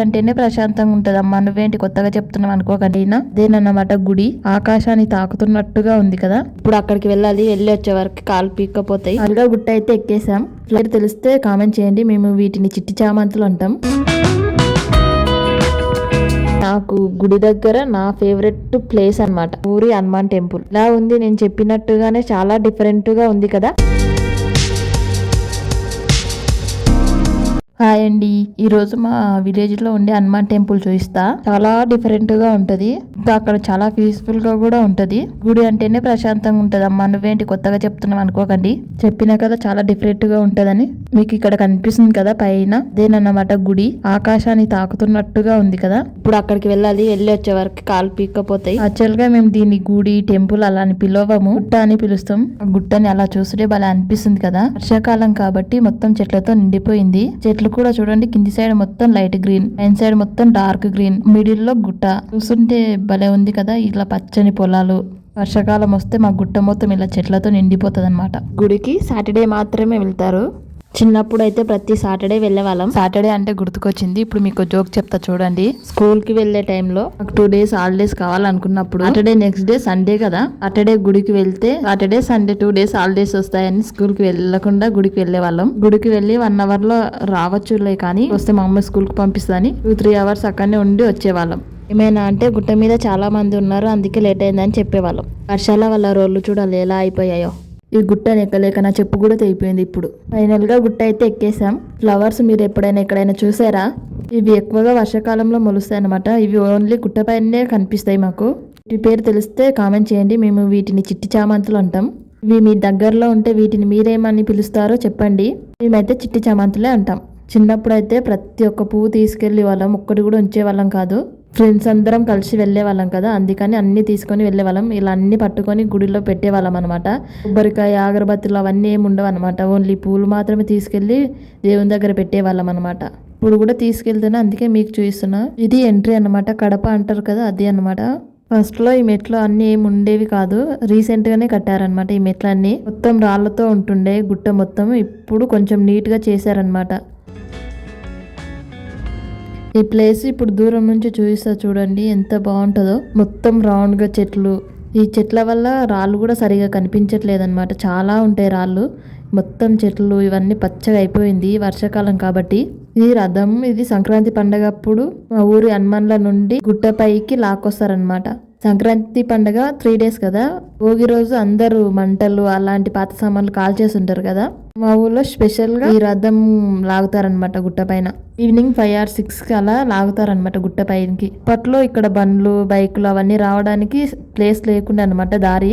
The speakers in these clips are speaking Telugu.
అంటేనే ప్రశాంతంగా ఉంటది అమ్మా నువ్వేంటి కొత్తగా చెప్తున్నావు అనుకోకండి అదేనన్నమాట గుడి. ఆకాశాన్ని తాకుతున్నట్టుగా ఉంది కదా. ఇప్పుడు అక్కడికి వెళ్ళాలి. వెళ్ళి వచ్చే వరకు కాలు పీక్కపోతాయి. అదిగా గుట్ట అయితే ఎక్కేసాం ఫ్లైట్ తెలిస్తే కామెంట్ చేయండి. మేము వీటిని చిట్టి చామంతులు అంటాం. నాకు గుడి దగ్గర నా ఫేవరెట్ ప్లేస్ అన్నమాట. ఊరి హనుమాన్ టెంపుల్. ఇలా ఉంది. నేను చెప్పినట్టుగానే చాలా డిఫరెంట్గా ఉంది కదా. హాయ్ అండి. ఈ రోజు మా విలేజ్లో ఉండే హనుమాన్ టెంపుల్ చూపిస్తా. చాలా డిఫరెంట్గా ఉంటది. అక్కడ చాలా పీస్ఫుల్గా కూడా ఉంటది. గుడి అంటేనే ప్రశాంతంగా ఉంటది. అమ్మ నువ్వేంటి కొత్తగా చెప్తున్నావు అనుకోకండి. చెప్పినా కదా చాలా డిఫరెంట్గా ఉంటదని. మీకు ఇక్కడ కనిపిస్తుంది కదా పైన. అదేనన్నమాట గుడి. ఆకాశాన్ని తాకుతున్నట్టుగా ఉంది కదా. ఇప్పుడు అక్కడికి వెళ్ళాలి. వెళ్ళి వచ్చే వరకు కాలు పీక్కపోతాయి. యాక్చువల్గా మేము దీన్ని గుడి టెంపుల్ అలా అని పిలవము. గుట్ట అని పిలుస్తాం. గుట్టని అలా చూస్తుంటే భలే అనిపిస్తుంది కదా. వర్షాకాలం కాబట్టి మొత్తం చెట్లతో నిండిపోయింది. చెట్లు కూడా చూడండి. కింది సైడ్ మొత్తం లైట్ గ్రీన్ పైన సైడ్ మొత్తం డార్క్ గ్రీన్ మిడిల్లో గుట్ట. చూస్తుంటే భలే ఉంది కదా ఇట్లా పచ్చని పొలాలు. వర్షాకాలం వస్తే మా గుట్ట మొత్తం ఇలా చెట్లతో నిండిపోతుంది అనమాట గుడికి సాటర్డే మాత్రమే వెళ్తారు. చిన్నప్పుడు అయితే ప్రతి సాటర్డే వెళ్ళేవాళ్ళం. సాటర్డే అంటే గుర్తుకొచ్చింది. ఇప్పుడు మీకు జోక్ చెప్తా చూడండి. స్కూల్కి వెళ్ళే టైంలో టూ డేస్ హాలిడేస్ కావాలనుకున్నప్పుడు సాటర్డే నెక్స్ట్ డే సండే కదా. సాటర్డే గుడికి వెళ్తే Saturday Sunday two days holidays వస్తాయని స్కూల్కి వెళ్ళకుండా గుడికి వెళ్ళే వాళ్ళం గుడికి వెళ్ళి వన్ అవర్లో రావచ్చులే కానీ వస్తే మా అమ్మ స్కూల్కి పంపిస్తుందని టూ త్రీ అవర్స్ అక్కడనే ఉండి వచ్చేవాళ్ళం. ఏమైనా అంటే గుట్ట మీద చాలా మంది ఉన్నారు అందుకే లేట్ అయిందని చెప్పేవాళ్ళం. వర్షాల వల్ల రోడ్లు చూడాలి ఎలా అయిపోయాయో. ఈ గుట్టని ఎక్కలేక నా చెప్పు కూడా తెగిపోయింది ఇప్పుడు. ఫైనల్గా గుట్ట అయితే ఎక్కేసాం ఫ్లవర్స్ మీరు ఎప్పుడైనా ఎక్కడైనా చూసారా? ఇవి ఎక్కువగా వర్షాకాలంలో మొలుస్తాయి అనమాట ఇవి ఓన్లీ గుట్ట పైనే కనిపిస్తాయి మాకు. వీటి పేరు తెలిస్తే కామెంట్ చేయండి. మేము వీటిని చిట్టి చామంతులు అంటాం. ఇవి మీ దగ్గరలో ఉంటే వీటిని మీరేమని పిలుస్తారో చెప్పండి. మేమైతే చిట్టి చామంతులే అంటాం. చిన్నప్పుడు అయితే ప్రతి ఒక్క పువ్వు తీసుకెళ్ళి వాళ్ళం ఒక్కటి కూడా ఉంచేవాళ్ళం కాదు. ఫ్రెండ్స్ అందరం కలిసి వెళ్ళే వాళ్ళం కదా అందుకని అన్ని తీసుకొని వెళ్ళే వాళ్ళం ఇలా అన్ని పట్టుకొని గుడిలో పెట్టేవాళ్ళం అనమాట కొబ్బరికాయ అగరబత్తులు అవన్నీ ఏమి ఉండవు అనమాట ఓన్లీ పూలు మాత్రమే తీసుకెళ్ళి దేవుని దగ్గర పెట్టేవాళ్ళం అనమాట ఇప్పుడు కూడా తీసుకెళ్తున్నా అందుకే మీకు చూపిస్తున్నా. ఇది ఎంట్రీ అన్నమాట. కడప అంటారు కదా అది అన్నమాట. ఫస్ట్లో ఈ మెట్లు అన్ని ఏమి ఉండేవి కాదు. రీసెంట్ గానే కట్టారనమాట ఈ మెట్లన్నీ. మొత్తం రాళ్ళతో ఉంటుండే గుట్ట మొత్తం. ఇప్పుడు కొంచెం నీట్గా చేశారనమాట ఈ ప్లేస్ ఇప్పుడు దూరం నుంచి చూపిస్తా చూడండి ఎంత బాగుంటుందో. మొత్తం రౌండ్గా చెట్లు. ఈ చెట్ల వల్ల రాళ్ళు కూడా సరిగా కనిపించట్లేదు అనమాట చాలా ఉంటాయి రాళ్ళు. మొత్తం చెట్లు ఇవన్నీ పచ్చగా అయిపోయింది వర్షాకాలం కాబట్టి. ఇది రథం ఇది సంక్రాంతి పండగ అప్పుడు మా ఊరి హనుమాన్ల నుండి గుట్టపైకి లాక్కొస్తారనమాట సంక్రాంతి పండగ త్రీ డేస్ కదా. భోగి రోజు అందరూ మంటలు అలాంటి పాత సామాన్లు కాల్ చేసి ఉంటారు కదా. మా ఊర్లో స్పెషల్గా ఈ రథం లాగుతారనమాట గుట్ట పైన. ఈవినింగ్ ఫైవ్ ఆర్ సిక్స్కి అలా లాగుతారనమాట గుట్ట పైనకి. అప్పట్లో ఇక్కడ బండ్లు బైకులు అవన్నీ రావడానికి ప్లేస్ లేకుండా అనమాట దారి.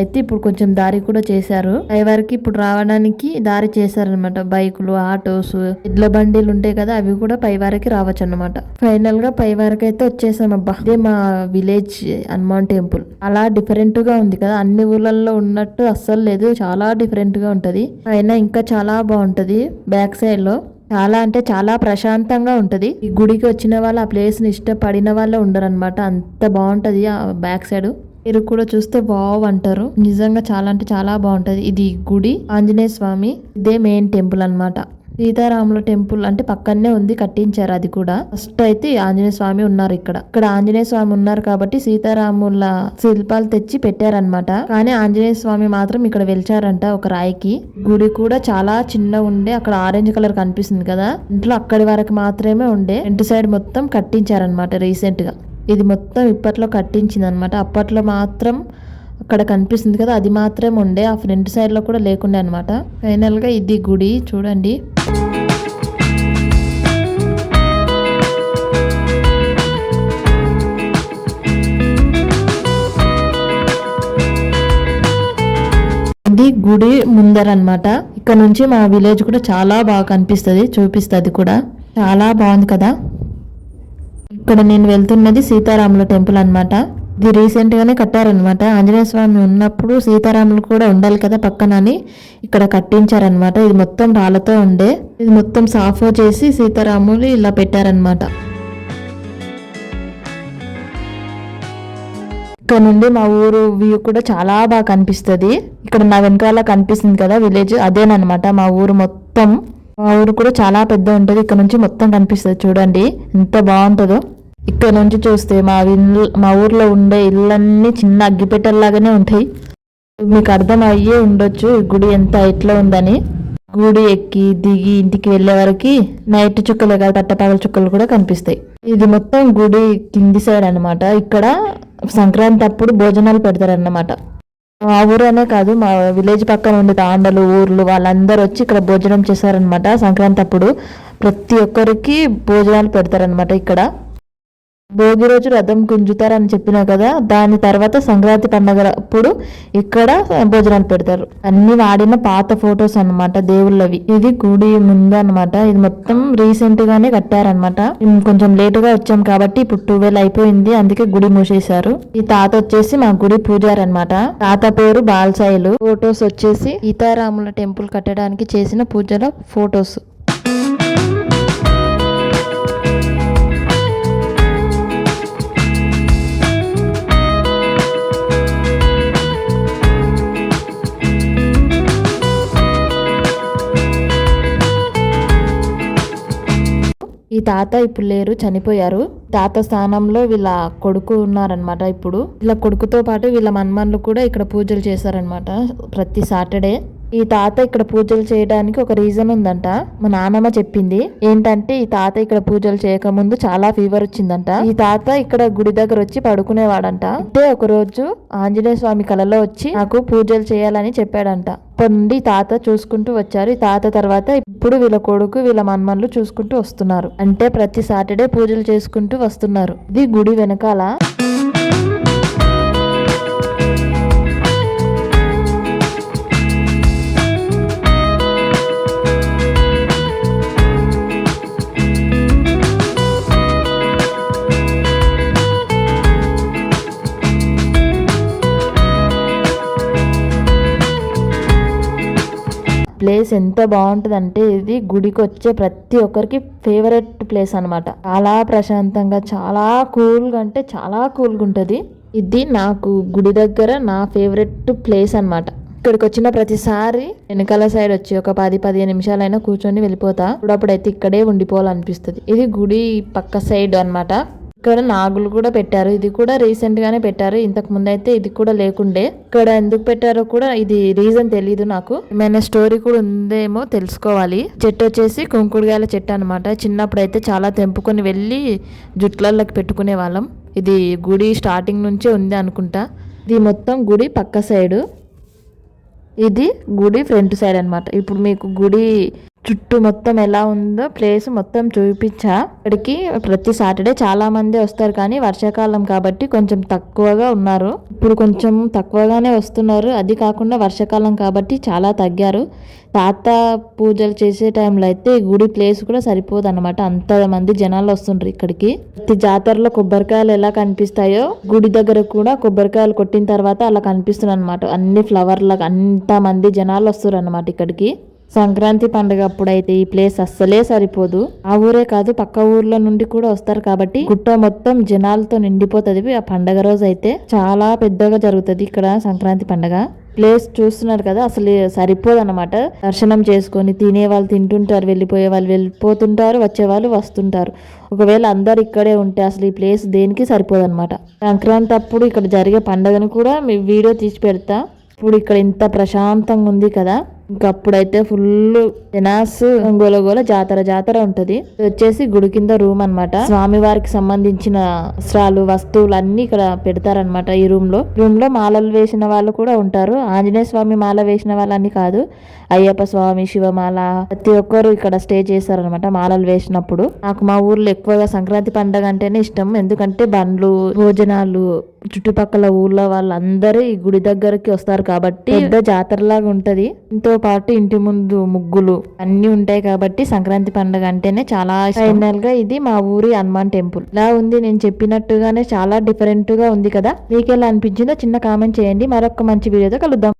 అయితే ఇప్పుడు కొంచెం దారి కూడా చేశారు. పై వరకు ఇప్పుడు రావడానికి దారి చేశారనమాట బైకులు ఆటోస్ ఎడ్ల బండిలు ఉంటాయి కదా అవి కూడా పై వారికి రావచ్చు అనమాట ఫైనల్గా పై వారికి అయితే వచ్చేసాం అబ్బా ఇదే మా విలేజ్ హనుమాన్ టెంపుల్. అలా డిఫరెంట్గా ఉంది కదా అన్ని ఊర్లలో ఉన్నట్టు అస్సలు లేదు. చాలా డిఫరెంట్గా ఉంటది. అయినా ఇంకా చాలా బాగుంటది. బ్యాక్ సైడ్లో చాలా అంటే చాలా ప్రశాంతంగా ఉంటుంది. ఈ గుడికి వచ్చిన వాళ్ళు ఆ ప్లేస్ని ఇష్టపడిన వాళ్ళే ఉండరు అనమాట అంత బాగుంటది ఆ బ్యాక్ సైడ్ మీరు కూడా చూస్తే వావ్ అంటారు. నిజంగా చాలా అంటే చాలా బాగుంటది. ఇది గుడి. ఆంజనేయ స్వామి ఇదే మెయిన్ టెంపుల్ అన్నమాట. సీతారాముల టెంపుల్ అంటే పక్కనే ఉంది కట్టించారు అది కూడా. ఫస్ట్ అయితే ఆంజనేయ స్వామి ఉన్నారు ఇక్కడ. ఇక్కడ ఆంజనేయ స్వామి ఉన్నారు కాబట్టి సీతారాముల శిల్పాలు తెచ్చి పెట్టారనమాట కానీ ఆంజనేయ స్వామి మాత్రం ఇక్కడ వెలిచారంట ఒక రాయికి. గుడి కూడా చాలా చిన్న ఉండే అక్కడ ఆరెంజ్ కలర్ కనిపిస్తుంది కదా. ఇంట్లో అక్కడి వరకు మాత్రమే ఉండే. ఇంటి సైడ్ మొత్తం కట్టించారనమాట రీసెంట్గా ఇది మొత్తం ఇప్పట్లో కట్టించింది అనమాట అప్పట్లో మాత్రం అక్కడ కనిపిస్తుంది కదా అది మాత్రమే ఉండే. ఆ ఫ్రంట్ సైడ్లో కూడా లేకుండే అనమాట ఫైనల్గా ఇది గుడి చూడండి. ఇది గుడి ముందర అన్నమాట. ఇక్కడ నుంచి మా విలేజ్ కూడా చాలా బాగా కనిపిస్తుంది చూపిస్తుంది కూడా. చాలా బాగుంది కదా. ఇక్కడ నేను వెళ్తున్నది సీతారాముల టెంపుల్ అన్నమాట. ఇది రీసెంట్ గానే కట్టారనమాట. ఆంజనేయ స్వామి ఉన్నప్పుడు సీతారాములు కూడా ఉండాలి కదా పక్కన అని ఇక్కడ కట్టించారనమాట. ఇది మొత్తం రాళ్ళతో ఉండే ఇది మొత్తం సాఫ్ చేసి సీతారాములు ఇలా పెట్టారనమాట. ఇక్కడ నుండి మా ఊరు వ్యూ కూడా చాలా బాగా కనిపిస్తుంది. ఇక్కడ నా వెనకాల కనిపిస్తుంది కదా విలేజ్ అదేనమాట మా ఊరు మొత్తం. మా ఊరు కూడా చాలా పెద్ద ఉంటుంది. ఇక్కడ నుంచి మొత్తం కనిపిస్తుంది చూడండి. ఎంత బాగుంటుందో. ఇక్కడ నుంచి చూస్తే మా ఇల్లు మా ఊర్లో ఉండే ఇళ్ళన్నీ చిన్న అగ్గిపెట్టెల్లాగానే ఉంటాయి. మీకు అర్థం అయ్యే ఉండొచ్చు ఈ గుడి ఎంత ఎట్లా ఉందని. గుడి ఎక్కి దిగి ఇంటికి వెళ్ళే వరకు నైట్ చుక్కలే కాదు పట్టపగల చుక్కలు కూడా కనిపిస్తాయి. ఇది మొత్తం గుడి కింది సైడ్ అనమాట ఇక్కడ సంక్రాంతి అప్పుడు భోజనాలు పెడతారన్నమాట. మా ఊరు అనే కాదు మా విలేజ్ పక్కన ఉండే తాండలు ఊర్లు వాళ్ళందరూ వచ్చి ఇక్కడ భోజనం చేశారనమాట సంక్రాంతి అప్పుడు. ప్రతి ఒక్కరికి భోజనాలు పెడతారనమాట ఇక్కడ. భోగి రోజు రథం గుంజుతారని చెప్పినా కదా దాని తర్వాత సంక్రాంతి పండగ అప్పుడు ఇక్కడ భోజనాలు పెడతారు. అన్ని వాడిన పాత ఫొటోస్ అన్నమాట దేవుళ్ళవి. ఇది గుడి ముందు అనమాట ఇది మొత్తం రీసెంట్ గానే కట్టారనమాట కొంచెం లేట్గా వచ్చాం కాబట్టి ఇప్పుడు ట్వెల్వ్ అయిపోయింది అందుకే గుడి మూసేశారు. ఈ తాత వచ్చేసి మా గుడి పూజారి అనమాట తాత పేరు బాల్సాయిలు. ఫొటోస్ వచ్చేసి సీతారాముల టెంపుల్ కట్టడానికి చేసిన పూజల ఫొటోస్. తాత ఇప్పుడు లేరు చనిపోయారు. తాత స్థానంలో వీళ్ళ కొడుకు ఉన్నారనమాట ఇప్పుడు. వీళ్ళ కొడుకుతో పాటు వీళ్ళ మన్మన్లు కూడా ఇక్కడ పూజలు చేశారనమాట ప్రతి సాటర్డే. ఈ తాత ఇక్కడ పూజలు చేయడానికి ఒక రీజన్ ఉందంట. మా నాన్నమ్మ చెప్పింది. ఏంటంటే ఈ తాత ఇక్కడ పూజలు చేయకముందు చాలా ఫీవర్ వచ్చిందంట. ఈ తాత ఇక్కడ గుడి దగ్గర వచ్చి పడుకునేవాడంట. అంటే ఒక రోజు ఆంజనేయ స్వామి కలలో వచ్చి నాకు పూజలు చేయాలని చెప్పాడంట. అప్పటి నుండి తాత చూసుకుంటూ వచ్చారు. ఈ తాత తర్వాత ఇప్పుడు వీళ్ళ కొడుకు వీళ్ళ మన్మన్లు చూసుకుంటూ వస్తున్నారు. అంటే ప్రతి సాటర్డే పూజలు చేసుకుంటూ వస్తున్నారు. ఇది గుడి వెనకాల ప్లేస్ ఎంత బాగుంటుంది అంటే ఇది గుడికి వచ్చే ప్రతి ఒక్కరికి ఫేవరెట్ ప్లేస్ అన్నమాట. చాలా ప్రశాంతంగా చాలా కూల్గా అంటే చాలా కూల్గా ఉంటుంది. ఇది నాకు గుడి దగ్గర నా ఫేవరెట్ ప్లేస్ అన్నమాట. ఇక్కడికి వచ్చిన ప్రతిసారి వెనకాల సైడ్ వచ్చి ఒక పది పదిహేను నిమిషాలైనా కూర్చొని వెళ్ళిపోతా. అప్పుడప్పుడైతే ఇక్కడే ఉండిపోవాలనిపిస్తుంది. ఇది గుడి పక్క సైడ్ అన్నమాట. ఇక్కడ నాగులు కూడా పెట్టారు. ఇది కూడా రీసెంట్ గానే పెట్టారు. ఇంతకు ముందు అయితే ఇది కూడా లేకుండే. ఇక్కడ ఎందుకు పెట్టారో కూడా ఇది రీజన్ తెలియదు నాకు. ఏమైనా స్టోరీ కూడా ఉందేమో తెలుసుకోవాలి. చెట్టు వచ్చేసి కుంకుడుగాయల చెట్టు అనమాట చిన్నప్పుడు అయితే చాలా తెంపుకొని వెళ్ళి జుట్లలోకి పెట్టుకునే వాళ్ళం. ఇది గుడి స్టార్టింగ్ నుంచే ఉంది అనుకుంటా. ఇది మొత్తం గుడి పక్క సైడు ఇది గుడి ఫ్రంట్ సైడ్ అన్నమాట. ఇప్పుడు మీకు గుడి చుట్టూ మొత్తం ఎలా ఉందో ప్లేస్ మొత్తం చూపించా. ఇక్కడికి ప్రతి సాటర్డే చాలా మంది వస్తారు కానీ వర్షాకాలం కాబట్టి కొంచెం తక్కువగా ఉన్నారు. ఇప్పుడు కొంచెం తక్కువగానే వస్తున్నారు. అది కాకుండా వర్షాకాలం కాబట్టి చాలా తగ్గారు. తాత పూజలు చేసే టైంలో అయితే గుడి ప్లేస్ కూడా సరిపోదు అనమాట అంత మంది జనాలు వస్తుండ్రు ఇక్కడికి. ప్రతి జాతరలో కొబ్బరికాయలు ఎలా కనిపిస్తాయో గుడి దగ్గర కూడా కొబ్బరికాయలు కొట్టిన తర్వాత అలా కనిపిస్తుంది అనమాట అన్ని ఫ్లవర్ లాగా అంత మంది జనాలు వస్తారు అనమాట ఇక్కడికి. సంక్రాంతి పండుగ అప్పుడైతే ఈ ప్లేస్ అస్సలే సరిపోదు. ఆ ఊరే కాదు పక్క ఊర్ల నుండి కూడా వస్తారు కాబట్టి గుట్ట మొత్తం జనాలతో నిండిపోతుంది. ఆ పండగ రోజు అయితే చాలా పెద్దగా జరుగుతుంది ఇక్కడ సంక్రాంతి పండగ. ప్లేస్ చూస్తున్నారు కదా అసలు సరిపోదు అనమాట దర్శనం చేసుకొని తినే వాళ్ళు తింటుంటారు వెళ్ళిపోయే వాళ్ళు వెళ్ళిపోతుంటారు వచ్చే వాళ్ళు వస్తుంటారు. ఒకవేళ అందరు ఇక్కడే ఉంటే అసలు ఈ ప్లేస్ దేనికి సరిపోదు అనమాట సంక్రాంతి అప్పుడు ఇక్కడ జరిగే పండగను కూడా మీ వీడియో తీసి పెడతా. ఇప్పుడు ఇక్కడ ఇంత ప్రశాంతంగా ఉంది కదా. ఇంకప్పుడైతే ఫుల్ జనాస్ గోలగోల జాతర జాతర ఉంటది. వచ్చేసి గుడి కింద రూమ్ అన్నమాట. స్వామి వారికి సంబంధించిన వస్త్రాలు వస్తువులు అన్ని ఇక్కడ పెడతారనమాట ఈ రూమ్లో. రూమ్లో మాలలు వేసిన వాళ్ళు కూడా ఉంటారు. ఆంజనేయ స్వామి మాల వేసిన వాళ్ళని కాదు అయ్యప్ప స్వామి శివమాల ప్రతి ఒక్కరు ఇక్కడ స్టే చేశారనమాట మాలలు వేసినప్పుడు. నాకు మా ఊర్లో ఎక్కువగా సంక్రాంతి పండగ అంటేనే ఇష్టం. ఎందుకంటే బండ్లు భోజనాలు చుట్టుపక్కల ఊర్లో వాళ్ళందరూ ఈ గుడి దగ్గరికి వస్తారు కాబట్టి పెద్ద జాతరలాగా ఉంటది. దీంతో పాటు ఇంటి ముందు ముగ్గులు అన్ని ఉంటాయి కాబట్టి సంక్రాంతి పండుగ అంటేనే చాలా ఫైనల్గా ఇది మా ఊరి హనుమాన్ టెంపుల్. ఇలా ఉంది నేను చెప్పినట్టుగానే చాలా డిఫరెంట్గా ఉంది కదా. మీకు ఎలా అనిపించిందో చిన్న కామెంట్ చేయండి. మరొక మంచి వీడియోతో కలుద్దాం.